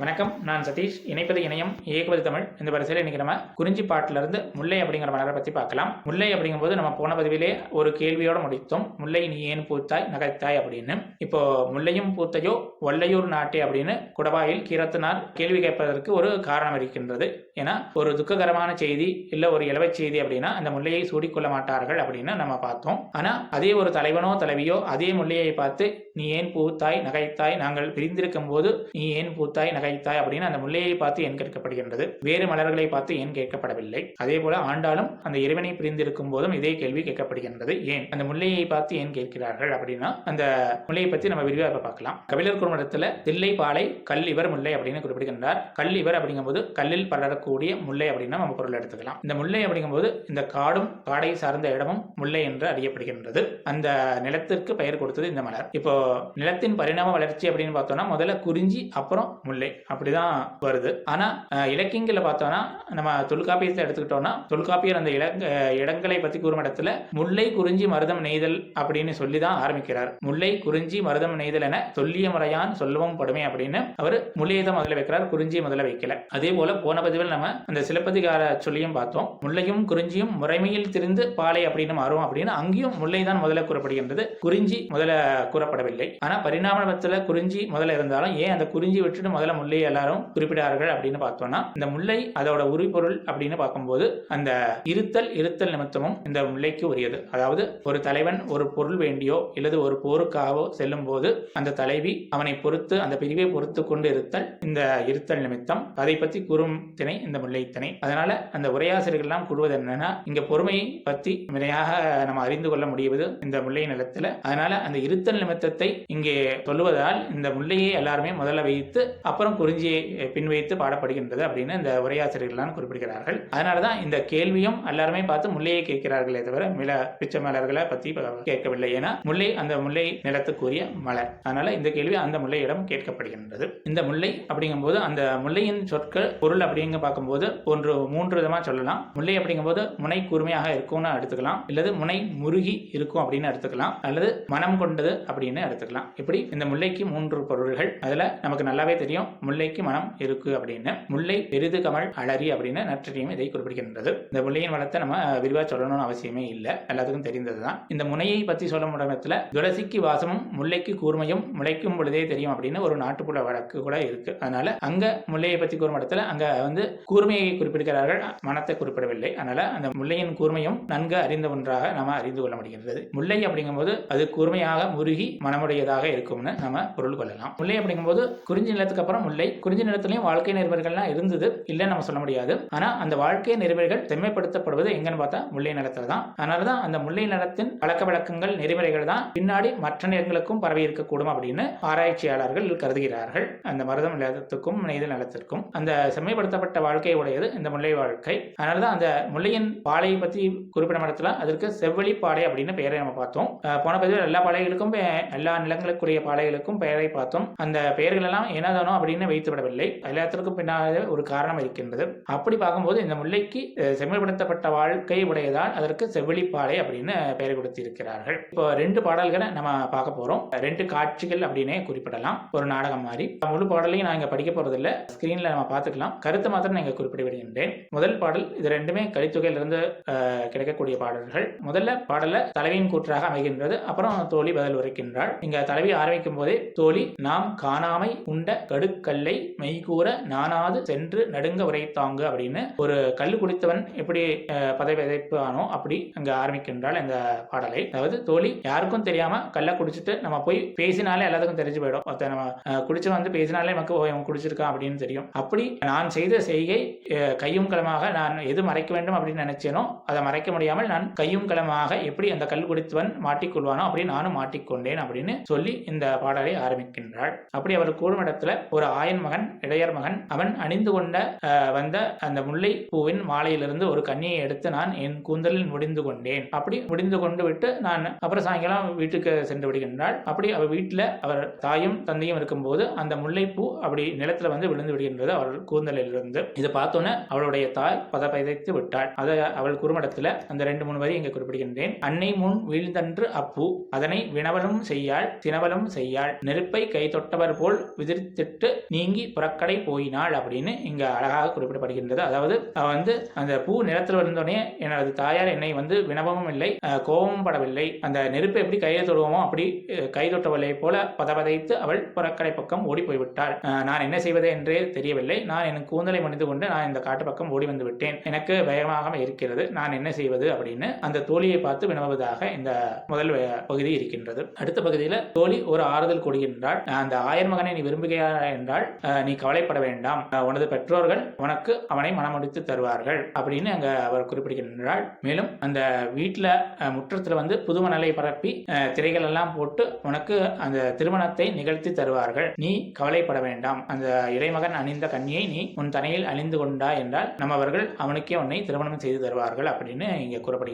வணக்கம் நான் சதீஷ். இணைப்பது இணையம் இயக்குவது தமிழ். இந்த வரிசையில் இன்னைக்கு நம்ம குறிஞ்சி பாட்டிலிருந்து முல்லை அப்படிங்கிற மலரை பற்றி பார்க்கலாம். முல்லை அப்படிங்கும்போது நம்ம போன பதிவிலே ஒரு கேள்வியோடு முடித்தோம். முல்லை நீ ஏன் பூத்தாய் நகைத்தாய் அப்படின்னு. இப்போ முல்லையும் பூத்தையோ வல்லையூர் நாட்டே அப்படின்னு குடவாயில் கீரத்தினார் கேள்வி கேட்பதற்கு ஒரு காரணம் இருக்கின்றது. ஏன்னா ஒரு துக்ககரமான செய்தி இல்லை ஒரு இளவை செய்தி அப்படின்னா அந்த முல்லையை சூடிக்கொள்ள மாட்டார்கள் அப்படின்னு நம்ம பார்த்தோம். ஆனால் அதே ஒரு தலைவனோ தலைவியோ அதே முல்லையை பார்த்து நீ ஏன் பூத்தாய் நகைத்தாய் நாங்கள் பிரிந்திருக்கும் போது நீ ஏன் பூத்தாய் நகை தாய் அப்படின்னு அந்த முல்லையை பார்த்து ஏன் கேட்கப்படுகின்றது. வேறு மலர்களை பார்த்து ஏன் கேட்கப்படவில்லை. அதே போல ஆண்டாலும் அந்த இறைவனை பிரிந்திருக்கும் போதும் இதே கேள்வி கேட்கப்படுகின்றது. ஏன்? அந்த முல்லையை பார்த்து ஏன் கேட்கிறார்கள் அப்படின்னா அந்த முல்லையை பற்றி நம்ம விரிவாக பார்க்கலாம். கபிலர் குடும்பத்தில் தில்லை பாலை கல்லிவர் முல்லை அப்படின்னு குறிப்பிடுகின்றார். கல்லிவர் அப்படிங்கும்போது கல்லில் பலரக்கூடிய முல்லை அப்படின்னு நம்ம பொருள் எடுத்துக்கலாம். இந்த முல்லை அப்படிங்கும்போது இந்த காடும் காடை சார்ந்த இடமும் முல்லை என்று அறியப்படுகின்றது. அந்த நிலத்திற்கு பெயர் கொடுத்தது இந்த மலர். இப்போ நிலத்தின் பரிணாம வளர்ச்சி அப்படின்னு பார்த்தோம்னா முதல்ல குறிஞ்சி அப்புறம் முல்லை. அப்படிதான் வருது. ஆனா இலக்கியங்களை பார்த்தோம்னா நம்ம தொல்காப்பியத்தை எடுத்துக்கிட்டோம்னா தொல்காப்பியர் அந்த இலங்க இடங்களை பத்தி கூறும் இடத்துல முல்லை குறிஞ்சி மருதம் நெய்தல் அப்படின்னு சொல்லி தான் ஆரம்பிக்கிறார். முல்லை குறிஞ்சி மருதம் நெய்தல் என சொல்லிய முறையான் சொல்லவும் படுமே அப்படின்னு அவர் முல்லையை தான் முதல்ல வைக்கிறார் குறிஞ்சி முதல்ல வைக்கல. அதே போல போன பதிவில் நம்ம அந்த சிலப்பதிகார சொல்லியும் பார்த்தோம். முல்லையும் குறிஞ்சியும் முறைமையில் திரிந்து பாலை அப்படின்னு மாறும் அப்படின்னு அங்கேயும் முல்லை தான் முதல்ல கூறப்படுகின்றது. குறிஞ்சி முதல்ல கூறப்படவில்லை. ஆனா பரிணாமத்துல குறிஞ்சி முதல்ல இருந்தாலும் ஏன் அந்த குறிஞ்சி விட்டுட்டு முதல்ல முல்லை எல்லாரும் குறிப்பிடார்கள் அப்படின்னு பார்த்தோம்னா இந்த முல்லை அதோட உரிபொருள் அப்படின்னு பார்க்கும்போது அந்த இருத்தல் இருத்தல் நிமித்தமும் இந்த முல்லைக்கு உரியது. அதாவது ஒரு தலைவன் ஒரு பொருள் வேண்டியோ இல்லது ஒரு போருக்காகவோ செல்லும் போது அந்த தலைவி அவனை பொறுத்து அந்த பிரிவை பொறுத்து கொண்டு இருத்தல் இந்த இருத்தல் நிமித்தம். அதை பற்றி கூறும் திணை இந்த முல்லை திணை. அதனால அந்த உரையாசிரியர்கள்லாம் கூறுவது என்னன்னா இங்க பொறுமையை பற்றி வினையாக நம்ம அறிந்து கொள்ள முடியுவது இந்த முல்லை நிலத்துல. அதனால அந்த இருத்தல் நிமித்தத்தை இங்கே சொல்லுவதால் இந்த முல்லையை எல்லாருமே முதல்ல வைத்து அப்புறம் குறிஞ்சியை பின்வைத்து பாடப்படுகின்றது அப்படின்னு இந்த உரையாசிரியர்கள்லாம் குறிப்பிடுகிறார்கள். அதனாலதான் இந்த கேள்வியும் எல்லாருமே பார்த்து முல்லையை கேட்கிறார்களே தவிர மில பிச்சை மலர்களை பத்தி கேட்கவில்லை. ஏன்னா முல்லை அந்த முல்லை நிலத்துக்குரிய மலர். அதனால இந்த கேள்வி அந்த முல்லையிடம் கேட்கப்படுகின்றது. இந்த முல்லை அப்படிங்கும்போது அந்த முல்லையின் சொற்கள் பொருள் அப்படிங்க பார்க்கும்போது ஒன்று மூன்று விதமா சொல்லலாம். முல்லை அப்படிங்கும்போது முனை கூர்மையாக இருக்கும்னு எடுத்துக்கலாம். இல்லது முனை முருகி இருக்கும் அப்படின்னு எடுத்துக்கலாம். அல்லது மனம் கொண்டது அப்படின்னு எடுத்துக்கலாம். இப்படி இந்த முல்லைக்கு மூன்று பொருள்கள். அதுல நமக்கு நல்லாவே தெரியும். முல்லைக்கு மனம் இருக்கு அப்படின்னு முல்லை பெரிது கமல் அலரி அப்படின்னு நற்றினியும் இதை குறிப்பிடுகின்றது. இந்த முல்லையின் வளத்தை நம்ம விரிவா சொல்லணும்னு அவசியமே இல்லை. எல்லாத்துக்கும் தெரிந்ததுதான். இந்த முனையை பத்தி சொல்ல முடியத்துல துளசிக்கு வாசமும் முல்லைக்கு கூர்மையும் முளைக்கும் பொழுதே தெரியும் அப்படின்னு ஒரு நாட்டுப்புற வழக்கு கூட இருக்கு. அதனால அங்க முல்லையை பத்தி கூறும் இடத்துல அங்க வந்து கூர்மையை குறிப்பிடுகிறார்கள். மனத்தை குறிப்பிடவில்லை. அதனால அந்த முல்லையின் கூர்மையும் நன்கு அறிந்த ஒன்றாக நாம அறிந்து கொள்ள முடிகின்றது. முல்லை அப்படிங்கும்போது அது கூர்மையாக முருகி மனமுடையதாக இருக்கும்னு நம்ம பொருள் கொள்ளலாம். முல்லை அப்படிங்கும்போது குறிஞ்சி நிலத்துக்கு அப்புறம் முல்லை இல்லை குறிஞ்சி நிலத்திலையும் வாழ்க்கை நெறிமுறைகள்லாம் இருந்தது இல்லைன்னு நம்ம சொல்ல முடியாது. ஆனா அந்த வாழ்க்கை நெறிமுறைகள் செம்மைப்படுத்தப்படுவது எங்கன்னு பார்த்தா முல்லை நிலத்துல தான். அதனாலதான் அந்த முல்லை நிலத்தின் பழக்க வழக்கங்கள் நெறிமுறைகள் தான் பின்னாடி மற்ற நிலங்களுக்கும் பரவி இருக்கக்கூடும் அப்படின்னு ஆராய்ச்சியாளர்கள் கருதுகிறார்கள். அந்த மருதம் நிலத்துக்கும் நெய்தல் நிலத்திற்கும் அந்த செம்மைப்படுத்தப்பட்ட வாழ்க்கை உடையது இந்த முல்லை வாழ்க்கை. அதனாலதான் அந்த முல்லையின் பாலையை பத்தி குறிப்பிட இடத்துல அதற்கு செவ்வழி பாலை அப்படின்னு பெயரை நம்ம பார்த்தோம். போன பதிவில் எல்லா பாலைகளுக்கும் எல்லா நிலங்களுக்குரிய பாலைகளுக்கும் பெயரை பார்த்தோம். அந்த பெயர்கள் எல்லாம் என்னதானோ அப்படின்னு வைத்து விடவில்லை எல்லாத்திற்கும் பின்னால் ஒரு காரணம் இருக்கின்றது. அப்படி பார்க்கும்போது இந்த முல்லைக்கு அஹ், செம்மைப்படுத்தப்பட்ட வாழ்க்கை உடையதால் அதற்கு செவ்வழி அப்படின்னு பெயர் கொடுத்திருக்கிறார்கள். இப்போ ரெண்டு பாடல்களை நம்ம பார்க்க போறோம். ரெண்டு காட்சிகள் அப்படின்னே குறிப்பிடலாம். ஒரு நாடகம் மாதிரி. முழு பாடலையும் நான் இங்க படிக்க போறதில்ல. ஸ்கிரீன்ல நம்ம பார்த்துக்கலாம். கருத்தை மாத்திரம் நான் இங்க குறிப்பிட விடுகின்றேன் முதல் பாடல் இது ரெண்டுமே கலித்தொகையிலிருந்து கிடைக்கக்கூடிய பாடல்கள். முதல்ல பாடல தலைவியின் கூற்றாக அமைகின்றது. அப்புறம் தோழி பதில் உரைக்கின்றாள். இங்க தலைவி ஆரம்பிக்கும் போதே தோழி நாம் காணாமை உண்ட கல்லை மெய்கூற நானாது சென்று நடுங்க உரைத்தாங்க அப்படின்னு ஒரு கல் குடித்தவன் எப்படி அஹ், பதை விதைப்பானோ அப்படி அங்க ஆரம்பிக்கின்றாள் இந்த பாடலை. அதாவது தோழி யாருக்கும் தெரியாம கல்லை குடிச்சிட்டு நம்ம போய் பேசினாலே எல்லாத்துக்கும் தெரிஞ்சு போயிடும். ஒருத்தன் நம்ம அஹ், வந்து பேசினாலே நமக்கு ஓ, குடிச்சிருக்கான் அப்படின்னு தெரியும். அப்படி நான் செய்த செய்கை கையும் களமாக நான் எது மறைக்க வேண்டும் அப்படின்னு நினைச்சேனோ அதை மறைக்க முடியாமல் நான் கையும் களமாக எப்படி அந்த கல் குடித்தவன் மாட்டிக்கொள்வானோ அப்படி நானும் மாட்டிக்கொண்டேன் அப்படின்னு சொல்லி இந்த பாடலை ஆரம்பிக்கின்றாள். அப்படி அவர் கூறும் இடத்துல ஒரு ஆயன் மகன் இடையர் மகன். அவன் அணிந்து கொண்ட வந்த அந்த முல்லை பூவின் மாலையிலிருந்து ஒரு கன்னியை எடுத்து நான் என் கூந்தலில் முடிந்து கொண்டேன். அப்படி முடிந்து கொண்டு விட்டு நான் அப்புறம் சாயங்காலம் வீட்டுக்கு சென்று விடுகின்றாள். அப்படி அவள் வீட்டில் அவர் தாயும் தந்தையும் இருக்கும்போது அந்த முல்லைப்பூ அப்படி நிலத்துல வந்து விழுந்து விடுகின்றது அவள் கூந்தலிலிருந்து. இதை பார்த்தோன்னே அவளுடைய தாய் பத பதைத்து விட்டாள். அதை அவள் குறுமடத்துல அந்த ரெண்டு மூணு வரி இங்கே குறிப்பிடுகின்றேன். அன்னை முன் வீழ்ந்தன்று அப்பூ அதனை வினவலும் செய்யாள் தினவலும் செய்யாள். நெருப்பை கை தொட்டவர் போல் விதிர்த்திட்டு நீங்கி புறக்கடை போயினாள் அப்படின்னு இங்க அழகாக குறிப்பிடப்படுகின்றது. அதாவது அவ வந்து அந்த பூ நிலத்தில் இருந்தோடனே எனது தாயார் என்னை வந்து வினவமும் இல்லை கோபமும் படவில்லை. அந்த நெருப்பை எப்படி கையை தொடுவோமோ அப்படி கை தொட்டவளை போல பதபதைத்து அவள் புறக்கடை பக்கம் ஓடி போய்விட்டாள். நான் என்ன செய்வது என்றே தெரியவில்லை. நான் என் கூந்தலை மணிந்து கொண்டு நான் இந்த காட்டு பக்கம் ஓடி வந்து விட்டேன். எனக்கு பயமாக இருக்கிறது. நான் என்ன செய்வது அப்படின்னு அந்த தோழியை பார்த்து வினவுவதாக இந்த முதல் பகுதி இருக்கின்றது. அடுத்த பகுதியில் தோழி ஒரு ஆறுதல் கொடுகின்றாள் அந்த ஆயர் மகனை நீ விரும்புகிறாய்? என்றால் அஹ், நீ கவலைப்பட வேண்டாம். உனது பெற்றோர்கள் உனக்கு அவனை மனமுடித்து தருவார்கள். அப்படின்னு அங்க அவர் குறிப்பிடுகின்றாள் மேலும் அந்த வீட்டில் முற்றத்தில் வந்து புது மணலை பரப்பி அஹ், திரைகள் எல்லாம் போட்டு உனக்கு அந்த திருமணத்தை நிகழ்த்தி தருவார்கள். நீ கவலைப்பட வேண்டாம். அந்த இறைமகன் அணிந்த கண்ணியை நீ உன் தனையில் அணிந்து கொண்டா என்றால் நம்மவர்கள் அவனுக்கே உன்னை திருமணம் செய்து தருவார்கள் அப்படின்னு இங்கே கூறப்படுகின்றது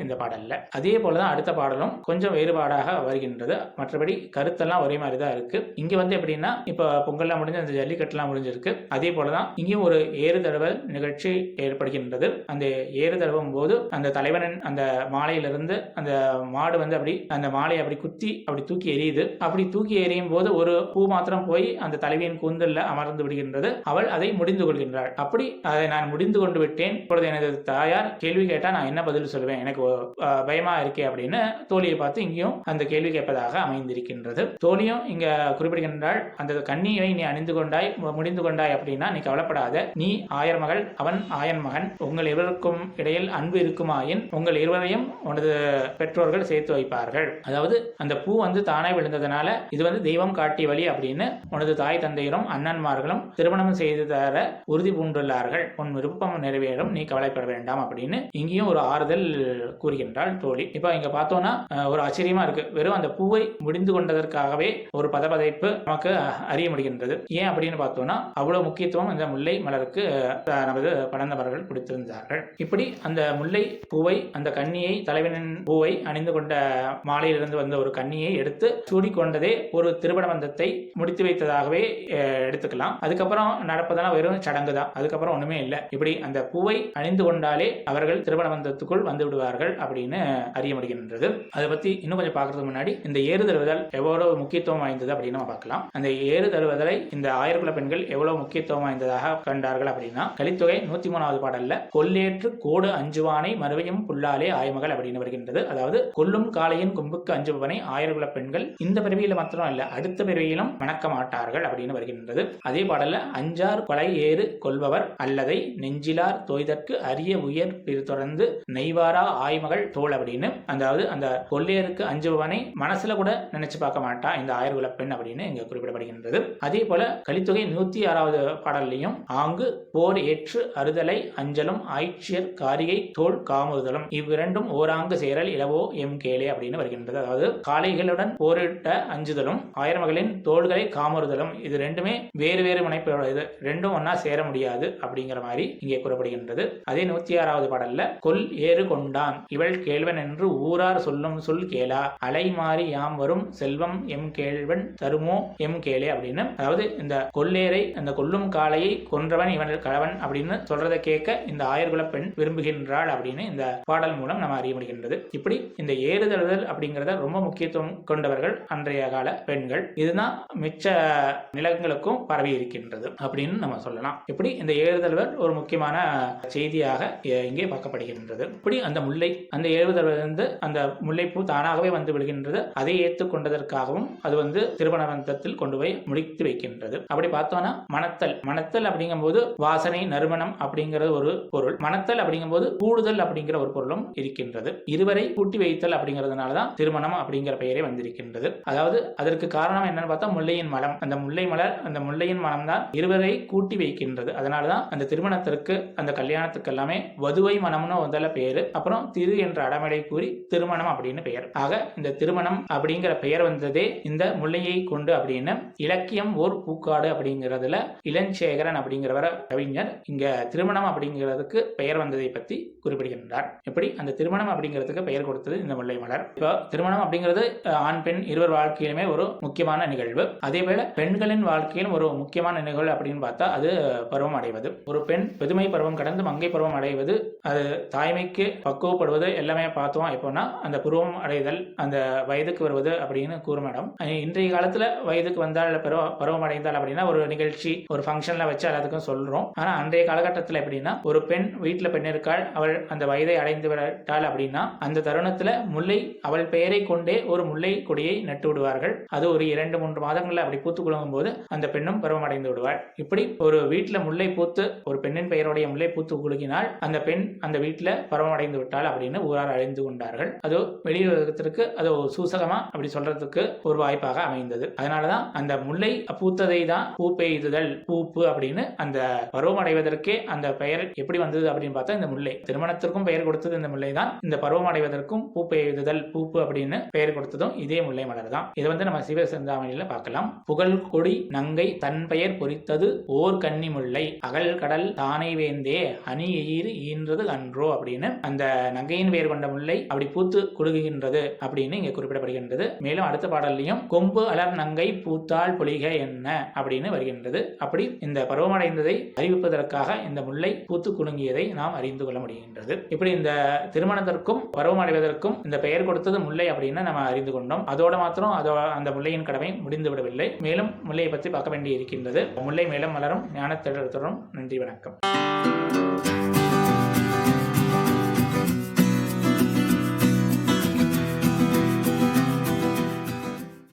இந்த பாடல்ல. அதே போலதான் அடுத்த பாடலும் கொஞ்சம் வேறுபாடாக வருகின்றது. மற்றபடி கருத்தெல்லாம் ஒரே மாதிரி தான் இருக்கு. இங்க வந்து எப்படின்னா இப்போ பொங்கல்லாம் முடிஞ்சு அந்த ஜல்லிக்கட்டுலாம் முடிஞ்சிருக்கு. அதே போலதான் இங்கேயும் ஒரு ஏறு தழுவல் நிகழ்ச்சி ஏற்படுகின்றது. அந்த ஏறு தடவும் போது அந்த தலைவனின் அந்த மாலையிலிருந்து அந்த மாடு வந்து அப்படி அந்த மாலையை அப்படி குத்தி அப்படி தூக்கி எறியுது. அப்படி தூக்கி எறியும் போது ஒரு பூ மாத்திரம் போய் அந்த தலைவியின் கூந்தல்ல அமர்ந்து விடுகின்றது. அவள் அதை முடிந்து கொள்கின்றாள். அப்படி அதை நான் முடிந்து கொண்டு விட்டேன். இப்பொழுது எனது தாயார் கேள்வி கேட்டா நான் என்ன பதில் சொல்லுவேன்? எனக்கு பயமா இருக்கே அப்படின்னு தோழியை பார்த்து இங்கேயும் அந்த கேள்வி கேட்பதாக அமைந்திருக்கின்றது. தோழியும் இங்க குறிப்பிடுகின்றாள் அந்த கண்ணியை நீ அணிந்து கொண்டாய் முடிந்து கொண்டாய் அப்படின்னா நீ கவலைப்படாத. நீ ஆயர் மகள் அவன் ஆயன் மகன். உங்கள் இருவருக்கும் இடையில் அன்பு இருக்குமாயின் உங்கள் இருவரையும் உனது பெற்றோர்கள் சேர்த்து வைப்பார்கள். அதாவது அந்த பூ வந்து தானே விழுந்ததுனால இது வந்து தெய்வம் காட்டிய வழி அப்படின்னு உனது தாய் தந்தையரும் அண்ணன்மார்களும் திருமணம் செய்து தர உறுதி பூண்டுள்ளார்கள். உன் விருப்பம் நிறைவேறும் நீ கவலைப்பட வேண்டாம் அப்படின்னு இங்கேயும் ஒரு ஆறுதல் கூறுகின்றாள் தோழி. இப்போ இங்க பார்த்தோம்னா ஒரு ஆச்சரியமா இருக்கு. வெறும் அந்த பூவை முடிந்து கொண்டதற்காகவே ஒரு பதபதைப்பு நமக்கு அறிய முடிகின்றது. ஏன் அப்படின்னு பார்த்தோம்னா அவ்வளவு முக்கியத்துவம் இந்த முல்லை மலருக்கு நமது பழந்தவர்கள் கொடுத்திருந்தார்கள். இப்படி அந்த முல்லை பூவை அந்த கன்னியை தலைவனின் பூவை அணிந்து கொண்ட மாலையிலிருந்து வந்த ஒரு கன்னியை எடுத்து சூடிக்கொண்டதே ஒரு திருமண பந்தத்தை முடித்து வைத்ததாகவே எடுத்துக்கலாம். அதுக்கப்புறம் நடப்பதெல்லாம் வெறும் சடங்கு தான். அதுக்கப்புறம் ஒண்ணுமே இல்லை. இப்படி அந்த பூவை அணிந்து கொண்டாலே அவர்கள் திருமண பந்தத்துக்குள் வந்து விடுவார்கள் அப்படின்னு அறிய முடிகின்றது. அதை பத்தி இன்னும் கொஞ்சம் பார்க்கறதுக்கு முன்னாடி இந்த ஏறு தழுவுதல் எவ்வளவு முக்கியத்துவம் வாய்ந்தது அப்படின்னு நம்ம பார்க்கலாம். அந்த ஏறு தழுவுதலை இந்த ஆயிரக்குல பெண்கள் எவ்வளவு முக்கியத்துவம் வாய்ந்ததாக கண்டார்கள் அப்படின்னா கலித்தொகை நூத்தி மூணாவது பாடல்ல கொல்லேற்று கோடு அஞ்சுவானை மறுவையும் புல்லாலே ஆய்மகள் அப்படின்னு வருகின்றது. அதாவது கொல்லும் காளையின் கொம்புக்கு அஞ்சுபவனை ஆயிரக்குல பெண்கள் இந்த பிறவியில மாத்திரம் இல்ல அடுத்த பிறவியிலும் வணக்க மாட்டார்கள் அப்படின்னு வருகின்றது. அதே பாடல்ல அஞ்சார் கொலை ஏறு கொள்பவர் அல்லதை நெஞ்சிலார் தோய்தற்கு அரிய உயர் பிற தொடர்ந்து நெய்வாரா ஆய்மகள் தோல் அப்படின்னு அதாவது அந்த கொள்ளையருக்கு அஞ்சுபவனை மனசுல கூட நினைச்சு பார்க்க மாட்டா இந்த ஆயிரகுல பெண் அப்படின்னு இங்க குறிப்பிடப்படுகின்றது. அதே போல கலித்தொகை நூத்தி ஆறாவது பாடல்லையும் ஆங்கு போர் ஏற்று அறுதலை அஞ்சலும் ஆய்ச்சியர் காரிகை தோல் காமுறுதலும். இவ்விரண்டும் ஓராங்கு சேரல் இளவோ எம் கேளே அப்படின்னு வருகின்றது. அதாவது காளைகளுடன் போரிட்ட அஞ்சுதலும் ஆயிரமகளின் தோள்களை காமுறுதலும். இது ரெண்டுமே வேறு வேறு முனைப்போட இது ரெண்டும் ஒன்னா சேர முடியாது அப்படிங்கிற மாதிரி இங்கே கூறப்படுகின்றது. அதே நூத்தி ஆறாவது பாடல்ல கொல் ஏறு கொண்டான் இவள் கேள்வன் என்று ஊரார் சொல்லும் சொல் கேளா. அலை மாறி யாம் வரும் செல்வம் எம் கேள்வன் தருமோ எம் கேளே அப்படின்னு. அதாவது இந்த கொல்லேரை அந்த கொல்லும் காளையை கொன்றவன் இவன் கழவன் அப்படின்னு சொல்றதை கேட்க இந்த ஆயர்குல பெண் விரும்புகின்றாள் அப்படின்னு இந்த பாடல் மூலம் நம்ம அறிய முடிகின்றது. இப்படி இந்த ஏறுதழுதல் அப்படிங்கறத ரொம்ப முக்கியத்துவம் கொண்டவர்கள் அன்றைய கால பெண்கள். இதுதான் மிச்ச நிலங்களுக்கும் பரவி இருக்கின்றது அப்படின்னு நம்ம சொல்லலாம். இப்படி இந்த ஏறுதழுவல் ஒரு முக்கியமான செய்தியாக இங்கே பார்க்கப்படுகின்றது. இப்படி அந்த முல்லை அந்த ஏறுதழுவிலிருந்து அந்த முல்லைப்பூ தானாகவே வந்து விடுகின்றது அதை ஏற்றுக்கொண்டதற்காகவும் அது வந்து திருவனந்தத்தில் கொண்டு போய் முடித்து வைக்கின்றது. அப்படி பார்த்தோம்னா மணத்தல். மணத்தல் அப்படிங்கும்போது வாசனை நறுமணம் அப்படிங்கிறது ஒரு பொருள். மணத்தல் அப்படிங்கும்போது கூடுதல் அப்படிங்கிற ஒரு பொருளும் இருக்கின்றது. இருவரை கூட்டி வைத்தல் அப்படிங்கிறதுனால தான் திருமணம் அப்படிங்கிற பெயரே வந்திருக்கின்றது. அதாவது அதற்கு காரணம் என்னன்னு பார்த்தா முல்லையின் மலம். அந்த முல்லை மலர் அந்த முல்லையின் மனம் தான் இருவரை கூட்டி வைக்கின்றது. அதனால தான் அந்த திருமணத்திற்கு அந்த கல்யாணத்துக்கு எல்லாமே வதுவை மனம்னு முதல்ல பேரு. அப்புறம் திரு என்ற அடமடை கூறி திருமணம் அப்படின்னு பெயர். ஆக இந்த திருமணம் அப்படிங்கிற பெயர் வந்ததே இந்த முல்லையை கொண்டு அப்படின்னு இலக்கியம் ஓர் பூக்காடு அப்படிங்கிறதுல இளஞ்சேகரன் அப்படிங்கிறவர கவிஞர். இங்க திருமணம் அப்படிங்கிறதுக்கு பெயர் வந்ததை பத்தி குறிப்பிடுகின்றார். எப்படி? அந்த திருமணம் அப்படிங்கிறதுக்கு பெயர் கொடுத்தது இந்த முல்லை மலர். இப்போ திருமணம் அப்படிங்கிறது ஆண் பெண் இருவர் வாழ்க்கையிலுமே ஒரு முக்கியமான நிகழ்வு. அதே பெண்களின் வாழ்க்கையிலும் ஒரு முக்கியமான நிகழ்வு அப்படின்னு பார்த்தா அது பருவம் அடைவது. ஒரு பெண் பெதுமை பருவம் கடந்து மங்கை பருவம் அடைவது அது தாய்மைக்கு பக்குவப்படுவது எல்லாமே பார்த்தோம் எப்போன்னா அந்த பருவம் அடைதல் அந்த வயதுக்கு வருவது அப்படின்னு கூறும் மேடம் இன்றைய காலத்துல வயதுக்கு வந்தால் பருவம் அடைந்தால் அடைந்தால் அப்படின்னா ஒரு நிகழ்ச்சி ஒரு ஃபங்க்ஷன்ல வச்சு எல்லாத்துக்கும் சொல்றோம். ஆனா அன்றைய காலகட்டத்தில் எப்படின்னா ஒரு பெண் வீட்டில் பெண் இருக்காள் அவள் அந்த வயதை அடைந்து விட்டாள் அப்படின்னா அந்த தருணத்துல முல்லை அவள் பெயரை கொண்டே ஒரு முல்லை கொடியை நட்டு விடுவார்கள். அது ஒரு இரண்டு மூன்று மாதங்கள்ல அப்படி பூத்து குலுங்கும் போது அந்த பெண்ணும் பருவம் அடைந்து விடுவாள். இப்படி ஒரு வீட்டில் முல்லை பூத்து ஒரு பெண்ணின் பெயருடைய முல்லை பூத்து குலுங்கினால் அந்த பெண் அந்த வீட்டில் பருவம் அடைந்து விட்டாள் அப்படின்னு ஊரார் அழிந்து கொண்டார்கள். அது வெளியுலகத்திற்கு அது சூசகமா அப்படி சொல்றதுக்கு ஒரு வாய்ப்பாக அமைந்தது. அதனாலதான் அந்த முல்லை பூத்ததை தான் பூ பெய்துதல் பூப்பு அப்படின்னு அந்த பருவம் அடைவதற்கே அந்த பெயர் எப்படி வந்தது அப்படின்னு பார்த்தா இந்த முல்லை. திருமணத்திற்கும் பெயர் கொடுத்தது இந்த முல்லை தான் இந்த பருவம் அடைவதற்கும் பூ பெய்துதல் பூப்பு அப்படின்னு பெயர் கொடுத்ததும் இதே முல்லை மலர் தான் இதை வந்து நம்ம சிவ சிந்தாமணியில பார்க்கலாம். புகழ் கொடி நங்கை தன் பெயர் பொறித்தது ஓர் கன்னி முல்லை. அகல் கடல் தானை வேந்தே அணி எயிறு ஈன்றது அன்றோ அப்படின்னு அந்த நங்கையின் பெயர் கொண்ட முல்லை அப்படி பூத்து குலுகுகின்றது அப்படின்னு இங்க குறிப்பிடப்படுகின்றது. மேலும் அடுத்த பாடல்லையும் கொம்பு அலர் நங்கை பூத்தாள் பொலிக என்ன? அப்படின்னு வருகின்றது. அப்படி இந்த பருவமடைந்ததை அறிவிப்பதற்காக இந்த முல்லை பூத்து குலுங்கியதை நாம் அறிந்து கொள்ள முடிகின்றது. இப்படி இந்த திருமணத்திற்கும் பருவமடைவதற்கும் இந்த பெயர் கொடுத்தது முல்லை அப்படின்னு நம்ம அறிந்து கொண்டோம். அதோட மாத்திரம் அதோ அந்த முல்லையின் கடமை முடிந்து விடவில்லை. மேலும் முல்லையை பற்றி பார்க்க வேண்டி இருக்கின்றது முல்லை மேலும் மலரும் ஞானத்திடத்துடன் நன்றி வணக்கம்.